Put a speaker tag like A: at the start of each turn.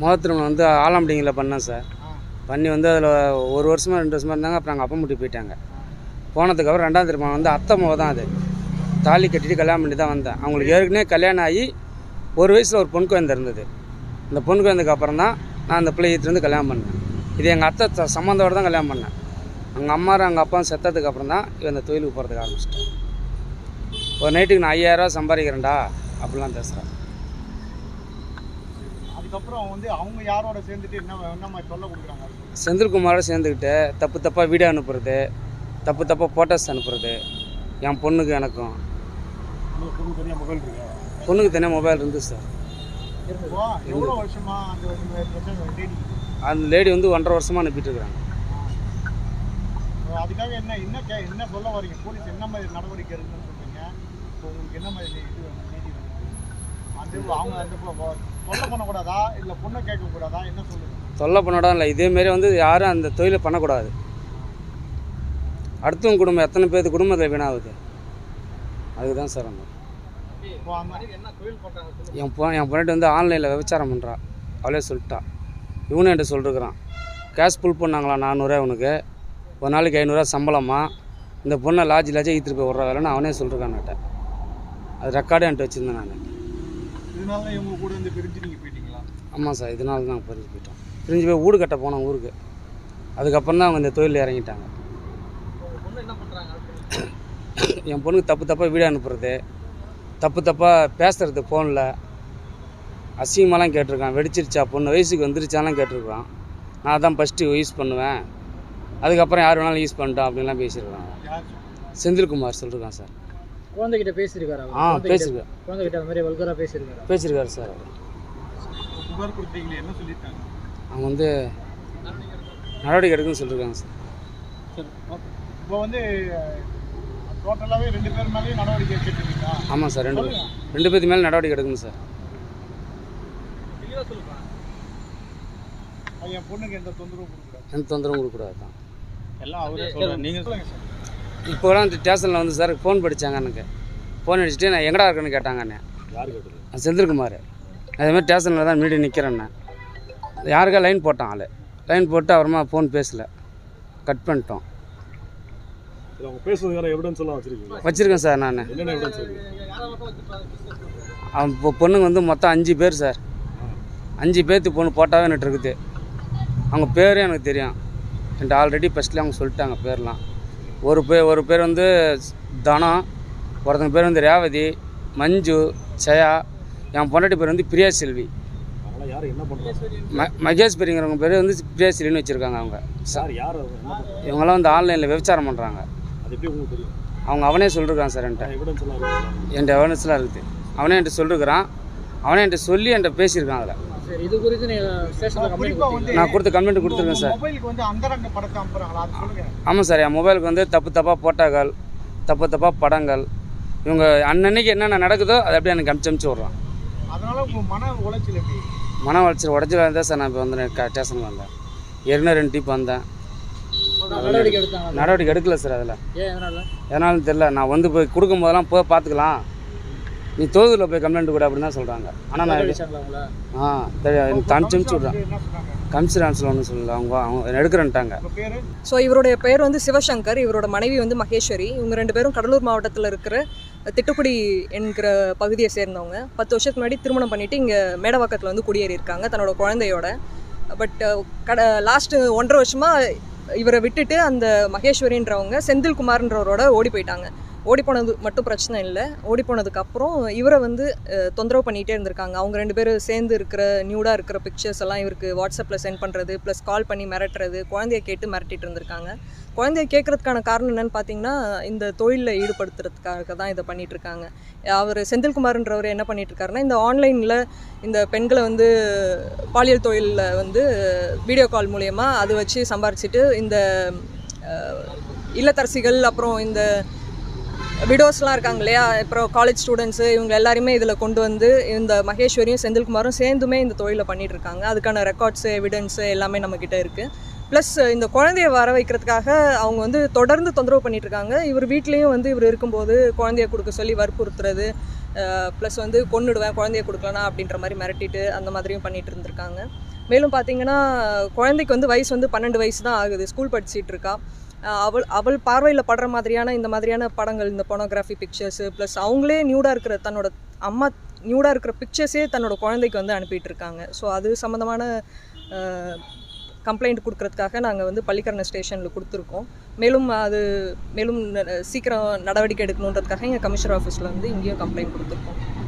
A: முகத் திருமணம் வந்து ஆலம்படிங்கில் பண்ணேன் சார். பண்ணி வந்து அதில் ஒரு வருஷமாக ரெண்டு வருஷமாக இருந்தாங்க. அப்புறம் எங்கள் அப்பா முட்டி போயிட்டாங்க. போனதுக்கப்புறம் ரெண்டாம் திருமணம் வந்து அத்தை முகம் தான் அது. தாலி கட்டிட்டு கல்யாணம் பண்ணி தான் வந்தேன். அவங்களுக்கு ஏற்கனவே கல்யாணம் ஆகி ஒரு வயசில் ஒரு பொன் குழந்தை இருந்தது. இந்த பொன் குழந்தைக்கு அப்புறம் தான் நான் அந்த பிள்ளை வந்து கல்யாணம் பண்ணேன். இது எங்கள் அத்தை சம்மந்தோட தான் கல்யாணம் பண்ணேன். எங்கள் அம்மா எங்கள் அப்பா செத்ததுக்கு அப்புறம் தான் இவன் இந்த தொழிலுக்கு போகிறதுக்கு ஆரம்பிச்சிட்டேன். ஒரு நைட்டுக்கு நான் ஐயாயிரரூவா சம்பாதிக்கிறேன்டா அப்படிலாம் பேசுகிறேன்
B: அதுக்கப்புறம் வந்து அவங்க யாரோட சேர்ந்துட்டு என்ன என்ன மாதிரி சொல்ல கொடுக்குறாங்க?
A: செந்தில்குமாரோட சேர்ந்துக்கிட்டு தப்பு தப்பாக வீடியோ அனுப்புறது தப்பு தப்பாக ஃபோட்டோஸ் அனுப்புறது என் பொண்ணுக்கு எனக்கும்.
B: உங்களுக்கு பொண்ணு தனியாக மொபைல் இருக்கா?
A: பொண்ணுக்கு தனியாக மொபைல் இருந்து சார்.
B: எவ்வளோ வருஷமா அந்த லேடி
A: அந்த லேடி வந்து ஒன்றரை வருஷமாக அனுப்பிட்டு இருக்கிறாங்க.
B: அதுக்காக என்ன என்ன கே என்ன சொல்ல வரீங்க போலீஸ் என்ன மாதிரி நடவடிக்கை இருக்குன்னு சொல்றீங்க? இப்போ உங்களுக்கு என்ன மாதிரி இது அவங்க அந்த பொ- பொ- தொல்லை பண்ணக்கூடாதா? இல்லை பொண்ணை கேட்கக்கூடாதா? என்ன சொல்லுங்க
A: தொல்லை பண்ணோட இல்லை. இதேமாரி வந்து யாரும் அந்த தொழிலை பண்ணக்கூடாது. அடுத்தவங்க குடும்பம் எத்தனை பேர்த்து குடும்பத்தில் வீணாகுது? அதுக்கு தான் சார் அந்த என் பொ என் பொண்ணு வந்து ஆன்லைனில் விபச்சாரம் பண்ணுறா அவளே சொல்லிட்டா. இவனும் என்கிட்ட சொல்லிருக்கிறான். கேஷ் புல் பண்ணாங்களா நானூறுரூவா இவனுக்கு? ஒரு நாளைக்கு ஐநூறுரூவா சம்பளமா? இந்த பொண்ணை லாட்ஜ் லாட்ஜே ஈத்துட்டு போய் விட்ற வேலைன்னு அவனே சொல்லிருக்கான் என்கிட்ட. அது ரெக்கார்டு என்கிட்ட வச்சுருந்தேன் நான்.
B: இதனால தான் இவங்க கூட இருந்து பிரிஞ்சு நீங்கள் போயிட்டீங்களா?
A: ஆமாம் சார் இதனால தான் பிரிஞ்சு போயிட்டோம். பிரிஞ்சு போய் வீடு கட்ட போனோம் ஊருக்கு. அதுக்கப்புறம் தான் அவங்க இந்த தொழிலில் இறங்கிட்டாங்க. என் பொண்ணுக்கு தப்பு தப்பாக வீடியோ அனுப்புறது தப்பு தப்பாக பேசுறது ஃபோனில் அசிங்கமாலாம் கேட்டிருக்கான் வெடிச்சிருச்சா பொண்ணு வயசுக்கு வந்துருச்சாலாம் கேட்டிருக்கான். நான் தான் ஃபஸ்ட்டு யூஸ் பண்ணுவேன். அதுக்கப்புறம் யார் வேணாலும் யூஸ் பண்ணிட்டோம் அப்படின்லாம் பேசியிருக்கான்
B: யார்
A: செந்தில்குமார் சொல்லியிருக்கான் சார்.
C: குழந்தைகிட்ட பேசியிருக்காரு அவர்.
A: ஆ பேசியிருக்கேன்
C: குழந்தைகிட்ட அந்த மாதிரி வல்கராக பேசியிருக்காரு
A: பேசியிருக்காரு சார்.
B: புகார் கொடுத்தீங்களே என்ன சொல்லியிருக்காங்க?
A: அவங்க வந்து நடவடிக்கை எடுக்குன்னு சொல்லியிருக்காங்க சார்.
B: இப்போ வந்து டோட்டலாகவே ரெண்டு பேர் மேலேயும் நடவடிக்கை எடுத்துட்டீங்களா
A: ஆமாம் சார் ரெண்டு பேர் ரெண்டு பேர்த்து மேலே நடவடிக்கை எடுக்கணும் சார்.
B: என் பொண்ணுக்கு எந்த தொந்தரவும் கொடுக்கூடாது
A: எந்த தொந்தரவும் கொடுக்கக்கூடாது தான்.
B: எல்லாம் அவரே சொல்கிறேன் நீங்கள் சொல்லுங்கள் சார்.
A: இப்போ கூட ஸ்டேஷனில் வந்து சார் ஃபோன் படித்தாங்க எனக்கு. ஃபோன் அடிச்சுட்டு நான் எங்கடா இருக்கேன்னு கேட்டாங்க அண்ணே
B: யார் கேட்டது?
A: நான் செந்தில்குமார். அதேமாதிரி ஸ்டேஷனில் தான் மீடியம் நிற்கிறேன்னே யாருக்கா லைன் போட்டான் ஆள். லைன் போட்டு அப்புறமா ஃபோன் பேசல. கட் பண்ணிட்டோம். வச்சுருக்கேன் சார் நான். அவன் இப்போ பொண்ணுங்க வந்து மொத்தம் அஞ்சு பேர் சார். அஞ்சு பேர்த்து பொண்ணு போட்டாவே எனக்கு இருக்குது. அவங்க பேரும் எனக்கு தெரியும். என்கிட்ட ஆல்ரெடி ஃபஸ்ட்லேயே அவங்க சொல்லிட்டாங்க பேர்லாம். ஒரு பேர் ஒரு பேர் வந்து தனம் ஒருத்தங்க பேர் வந்து ரேவதி மஞ்சு ஜெயா என் பொண்டாட்டி பேர் வந்து பிரியா செல்வி. ம மகேஷ் பெரியங்கிறவங்க பேர் வந்து பிரியா செல்வின்னு வச்சுருக்காங்க அவங்க. இவங்கெல்லாம் வந்து ஆன்லைனில் விபச்சாரம் பண்ணுறாங்க அவங்க அவனே சொல்லிருக்கான் சார் என்கிட்ட. என்கிட்ட அவேர்னஸ்லாம் இருக்குது அவனே என்கிட்ட சொல்லிருக்கிறான். அவனே என்கிட்ட சொல்லி என்கிட்ட பேசியிருக்கான் அதில்.
C: சரி இது குறித்து
A: நான் கொடுத்த கம்ப்ளைண்ட் கொடுத்துருக்கேன் சார்.
B: மொபைலுக்கு வந்து அந்தரங்க படத்தை அனுப்புறாங்களா? அது சொல்லுங்க.
A: ஆமாம் சார் என் மொபைலுக்கு வந்து தப்பு தப்பாக போட்டோக்கள் தப்பு தப்பாக படங்கள். இவங்க அன்னன்னைக்கு என்னென்ன நடக்குதோ அதை அப்படியே எனக்கு அமுச்சு அமுச்சு விட்றான்.
B: அதனால மன உளைச்சல் எப்படி?
A: மன வளர்ச்சி உடச்சி வந்தேன் சார் நான் இப்போ வந்து ஸ்டேஷனுக்கு வந்தேன். ஏற்கனவே ரெண்டு டிப் வந்தேன்.
C: நடவடிக்கை
A: எடுக்கல சார் அதில்.
C: ஏன் எதனால?
A: எதனாலும் தெரில நான் வந்து போய் கொடுக்கும் போதெல்லாம் போய் பார்த்துக்கலாம். நீ தொகுதியில் போய் கம்ப்ளைண்ட் கொடு அப்படின்னு தான் சொல்கிறாங்க ஆனால் நான் ஆ தெரியும் எனக்கு அனுப்பிச்சு விட்றேன் கம்சிரான்ஸில் ஒன்றும் சொல்லல. அவங்க அவங்க எடுக்கிறேன்ட்டாங்க.
D: ஸோ இவருடைய பெயர் வந்து சிவசங்கர். இவரோட மனைவி வந்து மகேஸ்வரி. இவங்க ரெண்டு பேரும் கடலூர் மாவட்டத்தில் இருக்கிற திட்டுக்குடி என்கிற பகுதியை சேர்ந்தவங்க. பத்து வருஷத்துக்கு முன்னாடி திருமணம் பண்ணிட்டு இங்கே மேடவாக்கத்தில் வந்து குடியேறி இருக்காங்க தன்னோட குழந்தையோட. பட் கட லாஸ்ட்டு ஒன்றரை வருஷமாக இவரை விட்டுட்டு அந்த மகேஸ்வரின்றவங்க செந்தில்குமார்ன்றவரோட ஓடி போயிட்டாங்க. ஓடிப்போனது மட்டும் பிரச்சனை இல்லை. ஓடி அப்புறம் இவரை வந்து தொந்தரவு பண்ணிகிட்டே இருந்திருக்காங்க. அவங்க ரெண்டு பேரும் சேர்ந்து இருக்கிற நியூடாக இருக்கிற பிக்சர்ஸ் எல்லாம் இவருக்கு வாட்ஸ்அப்பில் சென்ட் பண்ணுறது ப்ளஸ் கால் பண்ணி மிரட்டுறது குழந்தைய கேட்டு மிரட்டிட்டு இருந்திருக்காங்க. குழந்தைய கேட்கறதுக்கான காரணம் என்னென்னு பார்த்தீங்கன்னா இந்த தொழிலில் ஈடுபடுத்துறதுக்காக தான் இதை பண்ணிகிட்ருக்காங்க இருக்காங்க. அவர் செந்தில்குமார்ன்றவர் என்ன பண்ணிகிட்ருக்காருன்னா இந்த ஆன்லைனில் இந்த பெண்களை வந்து பாலியல் தொழிலில் வந்து வீடியோ கால் மூலயமா அது வச்சு சம்பாரிச்சிட்டு இந்த இல்லத்தரசிகள் அப்புறம் இந்த விடோஸ்லாம் இருக்காங்க இல்லையா? அப்புறம் காலேஜ் ஸ்டூடெண்ட்ஸு இவங்க எல்லாருமே இதில் கொண்டு வந்து இந்த மகேஸ்வரியும் செந்தில்குமாரும் சேர்ந்துமே இந்த தொழிலை பண்ணிட்டு இருக்காங்க. அதுக்கான ரெக்கார்ட்ஸு எவிடன்ஸு எல்லாமே நம்மக்கிட்ட இருக்குது ப்ளஸ் இந்த குழந்தைய வர வைக்கிறதுக்காக அவங்க வந்து தொடர்ந்து தொந்தரவு பண்ணிட்டு இருக்காங்க. இவர் வீட்லேயும் வந்து இவர் இருக்கும்போது குழந்தைய கொடுக்க சொல்லி வற்புறுத்துறது ப்ளஸ் வந்து கொண்டுடுவேன் குழந்தைய கொடுக்கலனா அப்படின்ற மாதிரி மிரட்டிட்டு அந்த மாதிரியும் பண்ணிட்டு இருந்திருக்காங்க. மேலும் பார்த்தீங்கன்னா குழந்தைக்கு வந்து வயசு வந்து பன்னெண்டு வயசு தான் ஆகுது. ஸ்கூல் படிச்சிட்டு இருக்கா. அவள் அவள் பார்வையில் படுற மாதிரியான இந்த மாதிரியான படங்கள் இந்த பொனோகிராஃபி பிக்சர்ஸு ப்ளஸ் அவங்களே நியூடாக இருக்கிற தன்னோட அம்மா நியூடாக இருக்கிற பிக்சர்ஸே தன்னோட குழந்தைக்கு வந்து அனுப்பிட்டு இருக்காங்க. ஸோ அது சம்மந்தமான கம்ப்ளைண்ட் கொடுக்கறதுக்காக நாங்கள் வந்து பள்ளிக்கரணை ஸ்டேஷனில் கொடுத்துருக்கோம். மேலும் அது மேலும் சீக்கிரம் நடவடிக்கை எடுக்கணுன்றதுக்காக எங்கள் கமிஷனர் ஆஃபீஸில் வந்து இங்கேயும் கம்ப்ளைண்ட் கொடுத்துருக்கோம்.